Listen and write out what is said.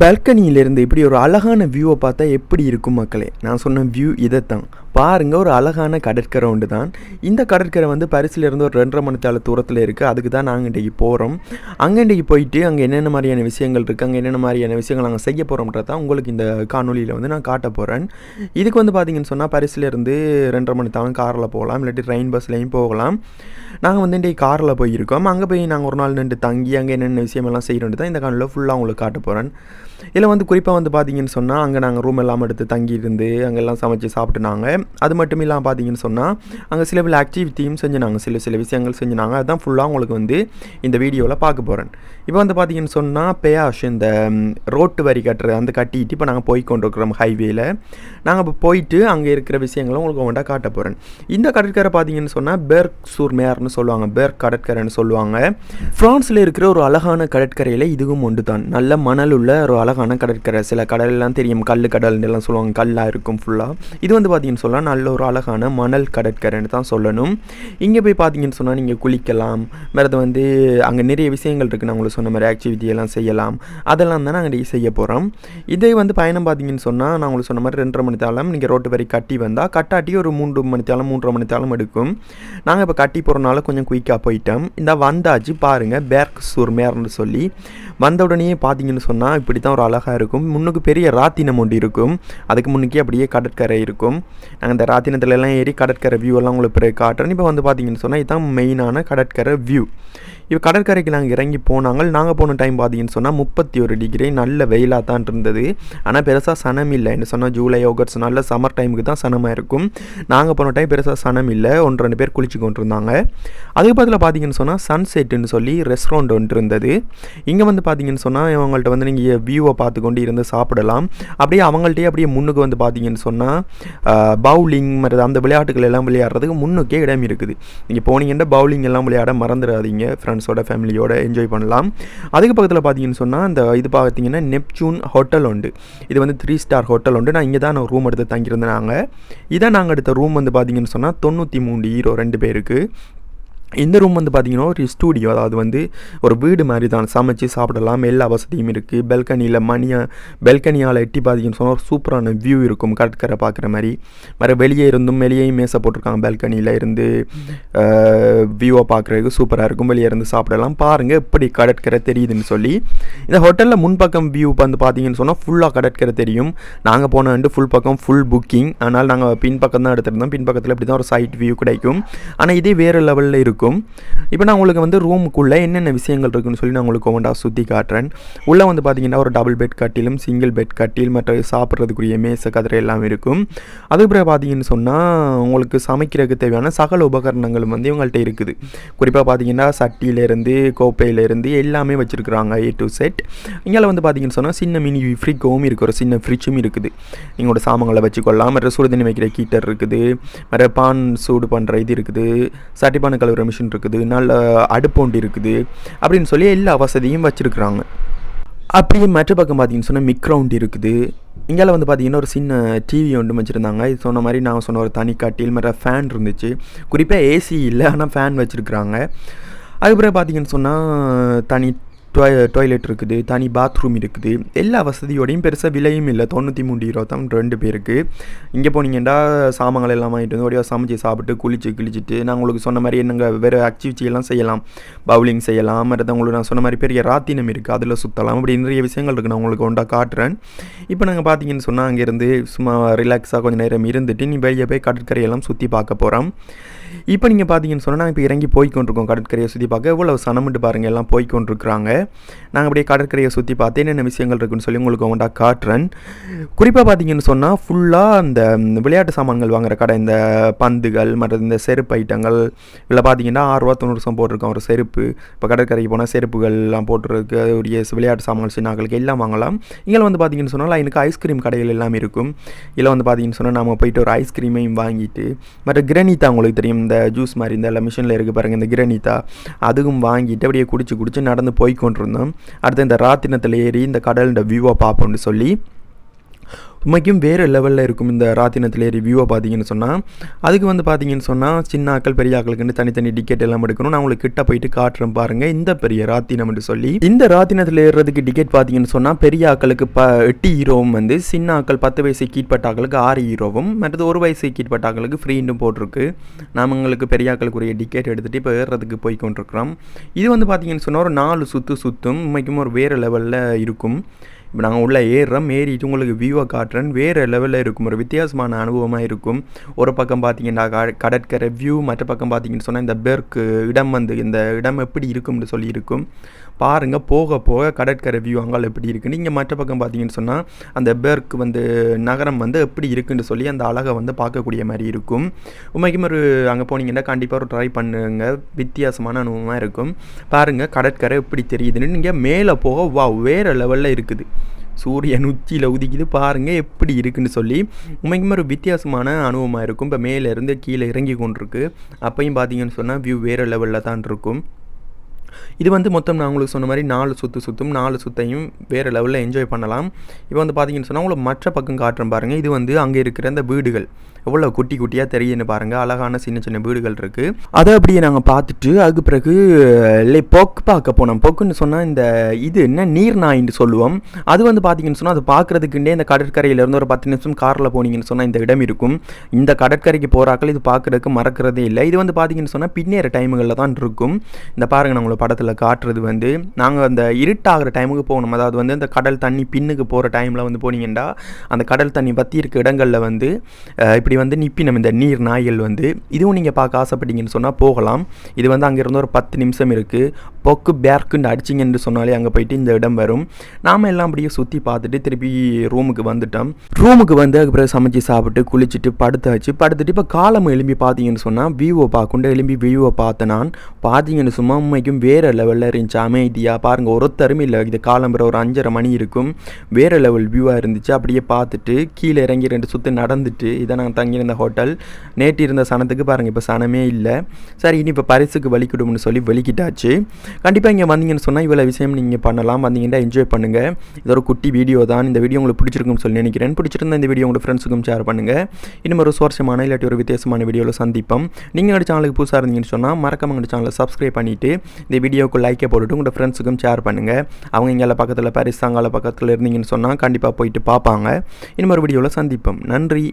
பால்கனியிலேருந்து இப்படி ஒரு அழகான வியூவை பார்த்தா எப்படி இருக்கும் மக்களே? நான் சொன்ன வியூ இதைத்தான். பாருங்கள் ஒரு அழகான கடற்கரை உண்டு தான். இந்த கடற்கரை வந்து பரிசுலேருந்து ஒரு ரெண்டரை மணி தூரத்தில் இருக்குது அதுக்கு தான் நாங்கள் இன்றைக்கி போகிறோம் அங்கே இன்றைக்கி போயிட்டு அங்கே என்னென்ன மாதிரியான விஷயங்கள் இருக்குது அங்கே என்னென்ன மாதிரியான விஷயங்கள் நாங்கள் செய்ய போகிறோம்ன்றத உங்களுக்கு இந்த காணொலியில் வந்து நான் காட்ட போகிறேன் இதுக்கு வந்து பார்த்திங்கன்னு சொன்னால் பரிசிலிருந்து ரெண்டரை மணி காரில் போகலாம். இல்லாட்டி ட்ரெயின் பஸ்லேயும் போகலாம். நாங்கள் வந்து இன்றைக்கி காரில் போயிருக்கோம். அங்கே போய் நாங்கள் ஒரு நாள் நின்று தங்கி அங்கே என்னென்ன விஷயமெல்லாம் செய்கிறோன்ட்டு தான் இந்த காணொலியில் ஃபுல்லாக உங்களுக்கு காட்ட போகிறேன் இதில் வந்து குறிப்பாக வந்து பார்த்தீங்கன்னு சொன்னால் அங்கே நாங்கள் ரூம் எல்லாம் எடுத்து தங்கியிருந்து அங்கெல்லாம் சமைச்சு சாப்பிட்டுனாங்க அது மட்டும் இல்லாமல் பார்த்தீங்கன்னு சொன்னால் அங்கே சில பல ஆக்டிவிட்டியும் செஞ்சுனாங்க. சில சில விஷயங்கள் செஞ்சுனாங்க. அதுதான் ஃபுல்லாக உங்களுக்கு வந்து இந்த வீடியோவில் பார்க்க போகிறேன் இப்போ வந்து பார்த்தீங்கன்னு சொன்னால் பேயாஷ் இந்த ரோட்டு வரி கட்டுறது அந்த கட்டிட்டு இப்போ நாங்கள் போய் கொண்டிருக்கிறோம் ஹைவேயில் நாங்கள் இப்போ போயிட்டு அங்கே இருக்கிற விஷயங்களை உங்களுக்கு ஒன்றா காட்ட போகிறேன் இந்த கடற்கரை பார்த்தீங்கன்னு சொன்னால் பெர்க் சூர்மேர்னு சொல்லுவாங்க. பெர்க் கடற்கரைன்னு சொல்லுவாங்க. ஃப்ரான்ஸில் இருக்கிற ஒரு அழகான கடற்கரையில் இதுவும் ஒன்று தான் நல்ல மணல் உள்ள ஒரு அழகான கடற்கரை. சில கடலெல்லாம் தெரியும். கல் கடல்னு எல்லாம் சொல்லுவாங்க. கல்லாக இருக்கும் ஃபுல்லாக இது வந்து பார்த்தீங்கன்னு சொன்னால் நல்ல ஒரு அழகான மணல் கடற்கரைன்னு தான் சொல்லணும். இங்கே போய் பார்த்தீங்கன்னு சொன்னால் நீங்கள் குளிக்கலாம். வேறு வந்து அங்கே நிறைய விஷயங்கள் இருக்குது நான் உங்களுக்கு சொன்ன மாதிரி ஆக்டிவிட்டி செய்யலாம். அதெல்லாம் தான் நாங்கள் செய்ய போகிறோம் இதே வந்து பயணம் பார்த்தீங்கன்னு சொன்னால் நான் உங்களுக்கு சொன்ன மாதிரி ரெண்டரை மணி தாளம் நீங்கள் ரோட்டு வரை கட்டி வந்தால் கட்டாட்டி ஒரு மூன்று மணி தாளம் மூன்றரை மணி தாளம் எடுக்கும். நாங்கள் இப்போ கட்டி போகிறனால கொஞ்சம் குயிக்காக போயிட்டோம். இந்த வந்தாச்சு பாருங்கள் பேர்க் சூர்மேர்னு சொல்லி. வந்த உடனே பார்த்தீங்கன்னு சொன்னால் இப்படி தான் ஒரு அழகாக இருக்கும். முன்னுக்கு பெரிய ராத்தினம் ஒன்று இருக்கும். அதுக்கு முன்னுக்கே அப்படியே கடற்கரை இருக்கும். நாங்கள் இந்த ராத்தினத்துலலாம் ஏறி கடற்கரை வியூ எல்லாம் உங்களுக்கு பிறகு காட்டுறோம். இப்போ வந்து பார்த்தீங்கன்னு சொன்னால் இதுதான் மெயினான கடற்கரை வியூ இப்போ கடற்கரைக்கு நாங்கள் இறங்கி போனாங்க. நாங்கள் போன டைம் பார்த்தீங்கன்னு சொன்னால் முப்பத்தி ஒரு டிகிரி நல்ல வெயிலாக தான் இருந்தது. ஆனால் பெருசாக சனம் இல்லை. என்ன சொன்னால் ஜூலை ஆகஸ்ட் நல்ல சம்மர் டைமுக்கு தான் சனமாக இருக்கும். நாங்கள் போன டைம் பெருசாக சனம் இல்லை. ஒன்று ரெண்டு பேர் குளிச்சு கொண்டு இருந்தாங்க அதுக்கு பதில் பார்த்தீங்கன்னு சொன்னால் சன்செட்டுன்னு சொல்லி ரெஸ்டாரண்ட் ஒன்று இருந்தது. இங்கே வந்து பார்த்தீங்கன்னு சொன்னால் இவங்கள்ட்ட வந்து நீங்கள் வியூவை பார்த்து கொண்டு இருந்து சாப்பிடலாம். அப்படியே அவங்கள்ட்டே அப்படியே முன்னுக்கு வந்து பார்த்தீங்கன்னு சொன்னால் பவுலிங் மற்ற அந்த விளையாட்டுகள் எல்லாம் விளையாடுறதுக்கு முன்னுக்கே இடம் இருக்குது. நீங்கள் போனீங்கன்னா பவுலிங் எல்லாம் விளையாட மறந்துடாதீங்க ஃப்ரெண்ட்ஸோட ஃபேமிலியோட என்ஜாய் பண்ணலாம். அதுக்கு பக்கத்தில் பார்த்தீங்கன்னு சொன்னால் அந்த இது பார்த்தீங்கன்னா நெப்சூன் ஹோட்டல் உண்டு. இது வந்து த்ரீ ஸ்டார் ஹோட்டல் உண்டு. நான் இங்கே தான் நான் ரூம் எடுத்து தங்கியிருந்தேன் நாங்கள் இதான் நாங்கள் எடுத்த ரூம் வந்து பார்த்தீங்கன்னு சொன்னால் தொண்ணூற்றி மூணு ஹீரோ ரெண்டு பேருக்கு. இந்த ரூம் வந்து பார்த்தீங்கன்னா ஒரு ஸ்டூடியோ அதாவது வந்து ஒரு வீடு மாதிரி தான் சமைச்சு சாப்பிடலாம். எல்லா வசதியும் இருக்குது பெல்கனியில் மணியை பெல்கனியால் எட்டி பார்த்தீங்கன்னு சொன்னால் ஒரு சூப்பரான வியூ இருக்கும். கடற்கரை பார்க்குற மாதிரி. வேறு வெளியே இருந்தும் வெளியேயும் மேசை போட்டிருக்காங்க. பெல்கனியில் இருந்து வியூவை பார்க்குறதுக்கு சூப்பராக இருக்கும். வெளியே இருந்து சாப்பிடலாம். பாருங்கள் எப்படி கடற்கரை தெரியுதுன்னு சொல்லி. இந்த ஹோட்டலில் முன்பக்கம் வியூ வந்து பார்த்தீங்கன்னு சொன்னால் ஃபுல்லாக கடற்கரை தெரியும். நாங்கள் போன வந்து ஃபுல் பக்கம் ஃபுல் புக்கிங் அதனால் நாங்கள் பின்பக்கம் தான் எடுத்துருந்தோம். பின்பக்கத்தில் இப்படி தான் ஒரு சைட் வியூ கிடைக்கும். ஆனால் இதே வேறு லெவலில் இருக்கும் இப்போ நான் உங்களுக்கு வந்து ரூமுக்குள்ளே என்னென்ன விஷயங்கள் இருக்குன்னு சொல்லி நான் உங்களுக்கு ஒவ்வொன்றா சுற்றி காட்டுறேன். உள்ளே வந்து பார்த்தீங்கன்னா ஒரு டபுள் பெட் கட்டிலும் சிங்கிள் பெட் கட்டில் மற்ற சாப்பிட்றதுக்குரிய மேச கதிரை எல்லாம் இருக்கும். அதுக்கப்புறம் பார்த்தீங்கன்னு சொன்னால் உங்களுக்கு சமைக்கிறதுக்கு தேவையான சகல உபகரணங்களும் வந்து இவங்கள்ட்ட இருக்குது. குறிப்பாக பார்த்தீங்கன்னா சட்டியிலேருந்து கோப்பையிலேருந்து எல்லாமே வச்சுருக்குறாங்க ஏ டு செட் இங்கே வந்து பார்த்தீங்கன்னு சொன்னால் சின்ன மினி ஃப்ரிக்கோவும் இருக்குது ஒரு சின்ன ஃப்ரிட்ஜும் இருக்குது. எங்களோட சாமான்களை வச்சுக்கொள்ளலாம் மற்ற சுடுதண்ணி வைக்கிற கீட்டர் இருக்குது மற்ற பான் சூடு பண்ணுற இது இருக்குது. சட்டிப்பான கழுவுற மிஷின் இருக்குது நல்ல அடுப்போண்டு இருக்குது அப்படின்னு சொல்லி எல்லா வசதியும் வச்சுருக்குறாங்க. அப்படியே மற்ற பக்கம் பார்த்தீங்கன்னு சொன்னால் மிக்ரவுண்ட் இருக்குது. இங்கெல்லாம் வந்து பார்த்தீங்கன்னா ஒரு சின்ன டிவி ஒன்று வச்சுருந்தாங்க. இது சொன்ன மாதிரி நான் சொன்ன ஒரு தனி காட்டில் மற்ற ஃபேன் இருந்துச்சு. குறிப்பாக ஏசி இல்லை ஆனால் ஃபேன் வச்சுருக்குறாங்க. அதுக்கப்புறம் பார்த்தீங்கன்னு சொன்னால் தனி டொய் டாய்லெட் இருக்குது தனி பாத்ரூம் இருக்குது. எல்லா வசதியோடையும் பெருசாக விலையும் இல்லை. தொண்ணூற்றி மூணு இருபத்தாம் ரெண்டு பேருக்கு. இங்கே போனீங்கன்னா சாமான்கள் எல்லாம் வாங்கிட்டு வந்து ஒடியாக சமைச்சு சாப்பிட்டு குளிச்சு கிழிச்சிட்டு நான் உங்களுக்கு சொன்ன மாதிரி என்னங்க வேறு ஆக்டிவிட்டியெல்லாம் செய்யலாம். பவுலிங் செய்யலாம் மற்றது உங்களுக்கு நான் சொன்ன மாதிரி பெரிய ராத்தினம் இருக்குது அதில் சுற்றலாம் அப்படி நிறைய விஷயங்கள் இருக்குது நான் உங்களுக்கு ஒன்றா காட்டுறேன். இப்போ நாங்கள் பார்த்தீங்கன்னு சொன்னால் அங்கேருந்து சும்மா ரிலாக்ஸாக கொஞ்சம் நேரம் இருந்துட்டு நீ வெளியே போய் கடற்கரையெல்லாம் சுற்றி பார்க்க போகிறோம் இப்போ நீங்கள் பார்த்தீங்கன்னு சொன்னால் நாங்கள் இப்போ இறங்கி போய்க்கொண்டிருக்கோம். கடற்கரையை சுற்றி பார்க்க. எவ்வளோ சனமிட்டு பாருங்கள் எல்லாம் போய்க்கொண்டிருக்கிறாங்க. நாங்கள் அப்படியே கடற்கரையை சுற்றி பார்த்து என்னென்ன விஷயங்கள் இருக்குன்னு சொல்லி உங்களுக்கு ஒன்றா காட்டுறேன். குறிப்பாக பார்த்தீங்கன்னு சொன்னால் ஃபுல்லாக அந்த விளையாட்டு சாமான்கள் வாங்குற கடை இந்த பந்துகள் மற்றது இந்த செருப்பு ஐட்டங்கள் இதில் பார்த்தீங்கன்னா ஆறுரூவா தொண்ணூறு சம் போட்டிருக்கோம். ஒரு செருப்பு இப்போ கடற்கரைக்கு போனால் செருப்புகள்லாம் போட்டிருக்கு உரிய விளையாட்டு சாமான்கள் சின்னாக்களுக்கு எல்லாம் வாங்கலாம். இங்கே வந்து பார்த்தீங்கன்னு சொன்னால் எனக்கு ஐஸ்கிரீம் கடைகள் எல்லாம் இருக்கும். இதில் வந்து பார்த்தீங்கன்னு சொன்னால் நம்ம போயிட்டு ஒரு ஐஸ்கிரீமையும் வாங்கிட்டு மற்ற கிரனிதா உங்களுக்கு தெரியும் இந்த ஜூஸ் மாதிரி இந்த எல்லாம் மிஷினில் இருக்குது பாருங்கள் இந்த கிரனிதா அதுவும் வாங்கிட்டு அப்படியே குடிச்சு குடிச்சு நடந்து போய்க்கும் கொண்டிருந்தோம் அடுத்து இந்த ராத்தினத்தில் ஏறி இந்த கடலோட வியூவை பார்ப்போம்னு சொல்லி உண்மைக்கும் வேறு லெவலில் இருக்கும் இந்த ராத்தினத்தில் ரிவ்யூவை பார்த்தீங்கன்னு சொன்னால் அதுக்கு வந்து பார்த்தீங்கன்னு சொன்னால் சின்ன ஆக்கள் பெரிய ஆக்களுக்குன்னு தனித்தனி டிக்கெட் எல்லாம் எடுக்கணும். நான் உங்களுக்கு கிட்ட போயிட்டு காட்டுறேன் பாருங்கள் இந்த பெரிய ராத்தினம்னு சொல்லி இந்த ராத்தினத்தில் ஏறுறதுக்கு டிக்கெட் பார்த்தீங்கன்னு சொன்னால் பெரிய ஆக்களுக்கு ப எட்டு ஹீரோவும் வந்து சின்ன ஆக்கள் பத்து வயசு கீழ்பட்ட ஆக்களுக்கு ஆறு ஹீரோவும் மற்றது ஒரு வயசு கீழ்பட்ட ஆக்களுக்கு ஃப்ரீண்டும் போட்டிருக்கு. நாம் உங்களுக்கு பெரிய ஆக்களுக்குரிய டிக்கெட் எடுத்துகிட்டு இப்போ ஏறுறதுக்கு போய் கொண்டிருக்கிறோம் இது வந்து பார்த்தீங்கன்னு சொன்னால் ஒரு நாலு சுற்று சுற்றும் இன்னைக்கும் ஒரு வேறு லெவலில் இருக்கும். இப்போ நாங்கள் உள்ளே ஏறுறோம் ஏறிட்டு உங்களுக்கு வியூவை காட்டுறேன். வேறு லெவலில் இருக்கும். ஒரு வித்தியாசமான அனுபவமாக இருக்கும். ஒரு பக்கம் பார்த்தீங்கன்னா கடற்கரை வியூ மற்ற பக்கம் பார்த்தீங்கன்னு சொன்னால் இந்த பெர்க்கு இடம் வந்து இந்த இடம் எப்படி இருக்கும்னு சொல்லி இருக்கும் பாருங்கள் போக போக கடற்கரை வியூ அங்கால எப்படி இருக்குன்னு நீங்கள் மற்ற பக்கம் பார்த்தீங்கன்னு சொன்னால் அந்த பெர்க் வந்து நகரம் வந்து எப்படி இருக்குன்னு சொல்லி அந்த அழகை வந்து பார்க்கக்கூடிய மாதிரி இருக்கும். உண்மைக்கும் ஒரு அங்கே போனீங்கன்னா கண்டிப்பாக ஒரு ட்ரை பண்ணுங்க. வித்தியாசமான அனுபவமாக இருக்கும். பாருங்கள் கடற்கரை எப்படி தெரியுதுன்னு. நீங்கள் மேலே போக வா வேறு லெவலில் இருக்குது. சூரியன் உச்சியில் உதிக்குது. பாருங்கள் எப்படி இருக்குன்னு சொல்லி. உண்மைக்குமே ஒரு வித்தியாசமான அனுபவமாக இருக்கும். இப்போ மேலேருந்து கீழே இறங்கி கொண்டிருக்கு. அப்பையும் பார்த்தீங்கன்னு சொன்னால் வியூ வேறு லெவலில் தான் இருக்கும். இது வந்து மொத்தம் நான் உங்களுக்கு சொன்ன மாதிரி நாலு சுற்று சுற்றும் நாலு சுத்தையும் வேறு லெவலில் என்ஜாய் பண்ணலாம். இப்போ வந்து பார்த்தீங்கன்னு சொன்னால் உங்களுக்கு மற்ற பக்கம் காட்டுறேன் பாருங்கள் இது வந்து அங்கே இருக்கிற அந்த வீடுகள். எவ்வளோ குட்டி குட்டியாக தெரியுன்னு பாருங்கள் அழகான சின்ன சின்ன வீடுகள் இருக்குது அதை அப்படியே நாங்கள் பார்த்துட்டு அதுக்கு பிறகு இல்லை பொக்கு பார்க்க போனோம். பொக்குன்னு சொன்னால் இந்த இது என்ன? நீர் நாயின்னு சொல்லுவோம். அது வந்து பார்த்தீங்கன்னு சொன்னால் அது பார்க்குறதுக்குண்டே இந்த கடற்கரையிலேருந்து ஒரு பத்து நிமிஷம் காரில் போனீங்கன்னு சொன்னால் இந்த இடம் இருக்கும். இந்த கடற்கரைக்கு போகிறாக்கள் இது பார்க்குறதுக்கு மறக்கிறதே இல்லை. இது வந்து பார்த்தீங்கன்னு சொன்னால் பின்னேற டைமுகளில் தான் இருக்கும். இந்த பாருங்கள் நான் படத்தில் காட்டுறது வந்து நாங்கள் அந்த இருட்டாகிற டைமுக்கு போகணும். அதாவது வந்து அந்த கடல் தண்ணி பின்னுக்கு போகிற டைமில் வந்து போனீங்கன்னா அந்த கடல் தண்ணி பற்றி இருக்க இடங்களில் வந்து இப்படி வந்து நிப்பினம். இந்த நீர் நாய்கள் வந்து இதுவும் நீங்கள் பார்க்க ஆசைப்பட்டீங்கன்னு சொன்னால் போகலாம். இது வந்து அங்கேருந்து ஒரு பத்து நிமிஷம் இருக்குது பொக்கு பேர்க்குன்னு அடிச்சிங்கன்னு சொன்னாலே அங்கே போயிட்டு இந்த இடம் வரும். நாம் எல்லாம் அப்படியே சுற்றி பார்த்துட்டு திருப்பி ரூமுக்கு வந்துட்டோம். ரூமுக்கு வந்து அதுக்கப்புறம் சமைச்சு சாப்பிட்டு குளிச்சுட்டு படுத்தாச்சு. படுத்துட்டு இப்போ காலம் எலும்பி பார்த்தீங்கன்னு சொன்னால் வியூவை பார்க்குண்டு எழும்பி வியூவை பார்த்தேன் நான் பார்த்தீங்கன்னு சும்மா உண்மைக்கும் வேறு லெவலில் இருந்துச்சு. அமைதியாக பாருங்கள் ஒருத்தருமே இல்லை. இது காலம்புற ஒரு அஞ்சரை மணி இருக்கும். வேறு லெவல் வியூவாக இருந்துச்சு. அப்படியே பார்த்துட்டு கீழே இறங்கி ரெண்டு சுற்று நடந்துட்டு இதை நாங்கள் தங்கியிருந்த ஹோட்டல் நேற்று இருந்த சனத்துக்கு பாருங்கள் இப்போ சனமே இல்லை. சரி இனி இப்போ பரிசுக்கு வலிக்கிடும்னு சொல்லி வலிக்கிட்டாச்சு கண்டிப்பாக இங்கே வந்தீங்கன்னு சொன்னால் இவ்வளோ விஷயம் நீங்கள் பண்ணலாம். வந்தீங்கன்னா என்ஜாய் பண்ணுங்கள் இது ஒரு குட்டி வீடியோ தான். இந்த வீடியோ உங்களுக்கு பிடிச்சிருக்கும்னு சொல்லி நினைக்கிறேன். பிடிச்சிருந்தா இந்த வீடியோ உங்களுக்கு ஃப்ரெண்ட்ஸுக்கும் ஷேர் பண்ணுங்கள் இன்னும் ஒரு சுவாரஸ்யமான இல்லாட்டி ஒரு வித்தியாசமான வீடியோவில் சந்திப்போம். நீங்கள் எங்கள் சேனலுக்கு புதுசாக இருந்தீங்கன்னு சொன்னால் மறக்காம எங்கள் சேனலை சப்ஸ்கிரைப் பண்ணிவிட்டு இந்த வீடியோவுக்கு லைக்கை போட்டுட்டு உங்கள் ஃப்ரெண்ட்ஸுக்கும் ஷேர் பண்ணுங்கள் அவங்க இங்கே பக்கத்தில் பரிசாங்கால பக்கத்தில் இருந்தீங்கன்னு சொன்னால் கண்டிப்பாக போயிட்டு பார்ப்பாங்க. இன்னும் ஒரு வீடியோவில் சந்திப்போம். நன்றி.